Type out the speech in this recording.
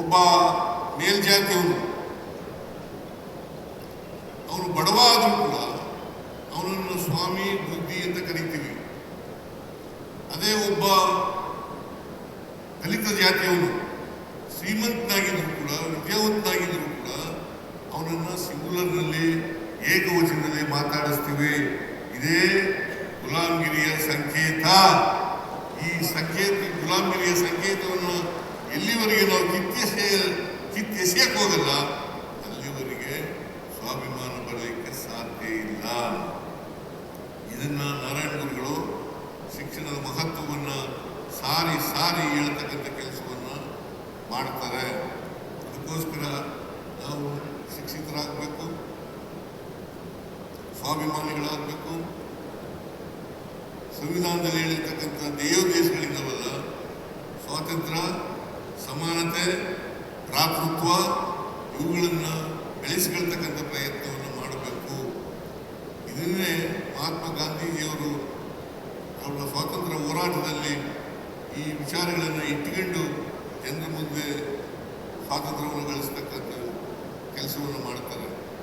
ಒಬ್ಬ ಮೇಲ್ಜಾತಿಯವನು ಅವನು ಬಡವ ಆದರೂ ಕೂಡ ಅವನನ್ನು ಸ್ವಾಮಿ ಬುದ್ಧಿ ಅಂತ ಕರೀತೀವಿ. ಅದೇ ಒಬ್ಬ ದಲಿತ ಜಾತಿಯವನು ಶ್ರೀಮಂತನಾಗಿದ್ದರೂ ಕೂಡ ವಿದ್ಯಾವಂತನಾಗಿದ್ದರೂ ಕೂಡ ಅವನನ್ನು ಸಿಂಗುಲರ್ನಲ್ಲಿ ಏಕವಚನದಲ್ಲಿ ಮಾತಾಡಿಸ್ತೀವಿ. ಇದೇ ಗುಲಾಮಗಿರಿಯ ಸಂಕೇತ. ಈ ಸಂಕೇತ ಗುಲಾಮಗಿರಿಯ ಸಂಕೇತವನ್ನು ಎಲ್ಲಿವರೆಗೆ ನಾವು ಕಿತ್ತೆಸೆ ಕಿತ್ತೆಸೆಯಕ್ಕೆ ಹೋಗಲ್ಲ ಅಲ್ಲಿವರೆಗೆ ಸ್ವಾಭಿಮಾನ ಬರಲಿಕ್ಕೆ ಸಾಧ್ಯ ಇಲ್ಲ. ಇದನ್ನ ನಾರಾಯಣ ಗುರುಗಳು ಶಿಕ್ಷಣದ ಮಹತ್ವವನ್ನು ಸಾರಿ ಸಾರಿ ಹೇಳ್ತಕ್ಕಂಥ ಕೆಲಸವನ್ನು ಮಾಡ್ತಾರೆ. ಅದಕ್ಕೋಸ್ಕರ ನಾವು ಶಿಕ್ಷಿತರಾಗಬೇಕು, ಸ್ವಾಭಿಮಾನಿಗಳಾಗಬೇಕು. ಸಂವಿಧಾನದಲ್ಲಿ ಹೇಳಿರ್ತಕ್ಕಂಥ ದೇವದೇಶಗಳಿಂದವಲ್ಲ ಸ್ವಾತಂತ್ರ್ಯ ಸಮಾನತೆ ಭ್ರಾತೃತ್ವ ಇವುಗಳನ್ನು ಬೆಳೆಸಿಕೊಳ್ತಕ್ಕಂಥ ಪ್ರಯತ್ನವನ್ನು ಮಾಡಬೇಕು. ಇದನ್ನೇ ಮಹಾತ್ಮ ಗಾಂಧೀಜಿಯವರು ಅವರ ಸ್ವಾತಂತ್ರ್ಯ ಹೋರಾಟದಲ್ಲಿ ಈ ವಿಚಾರಗಳನ್ನು ಇಟ್ಟುಕೊಂಡು ಜನರ ಮುಂದೆ ಸ್ವಾತಂತ್ರ್ಯವನ್ನು ಗಳಿಸ್ತಕ್ಕಂಥ ಕೆಲಸವನ್ನು ಮಾಡ್ತಾರೆ.